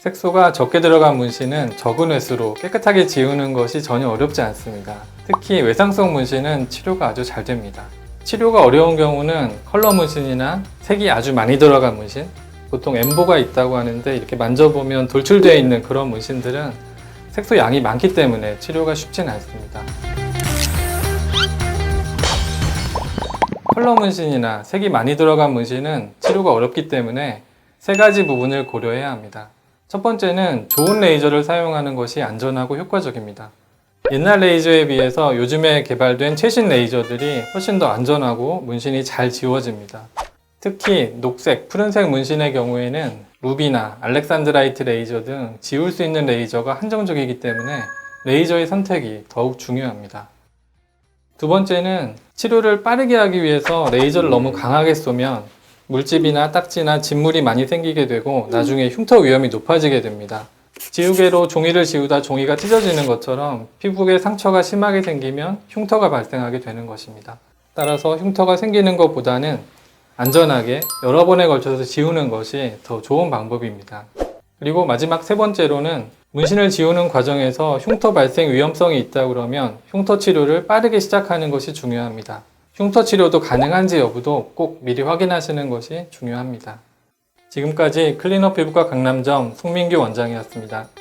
색소가 적게 들어간 문신은 적은 횟수로 깨끗하게 지우는 것이 전혀 어렵지 않습니다. 특히 외상성 문신은 치료가 아주 잘 됩니다. 치료가 어려운 경우는 컬러 문신이나 색이 아주 많이 들어간 문신, 보통 엠보가 있다고 하는데 이렇게 만져보면 돌출되어 있는 그런 문신들은 색소 양이 많기 때문에 치료가 쉽지는 않습니다. 컬러 문신이나 색이 많이 들어간 문신은 치료가 어렵기 때문에 세 가지 부분을 고려해야 합니다. 첫 번째는 좋은 레이저를 사용하는 것이 안전하고 효과적입니다. 옛날 레이저에 비해서 요즘에 개발된 최신 레이저들이 훨씬 더 안전하고 문신이 잘 지워집니다. 특히 녹색, 푸른색 문신의 경우에는 루비나 알렉산드라이트 레이저 등 지울 수 있는 레이저가 한정적이기 때문에 레이저의 선택이 더욱 중요합니다. 두 번째는 치료를 빠르게 하기 위해서 레이저를 너무 강하게 쏘면 물집이나 딱지나 진물이 많이 생기게 되고 나중에 흉터 위험이 높아지게 됩니다. 지우개로 종이를 지우다 종이가 찢어지는 것처럼 피부에 상처가 심하게 생기면 흉터가 발생하게 되는 것입니다. 따라서 흉터가 생기는 것보다는 안전하게 여러 번에 걸쳐서 지우는 것이 더 좋은 방법입니다. 그리고 마지막 세 번째로는 문신을 지우는 과정에서 흉터 발생 위험성이 있다 그러면 흉터 치료를 빠르게 시작하는 것이 중요합니다. 흉터 치료도 가능한지 여부도 꼭 미리 확인하시는 것이 중요합니다. 지금까지 클리너 피부과 강남점 송민규 원장이었습니다.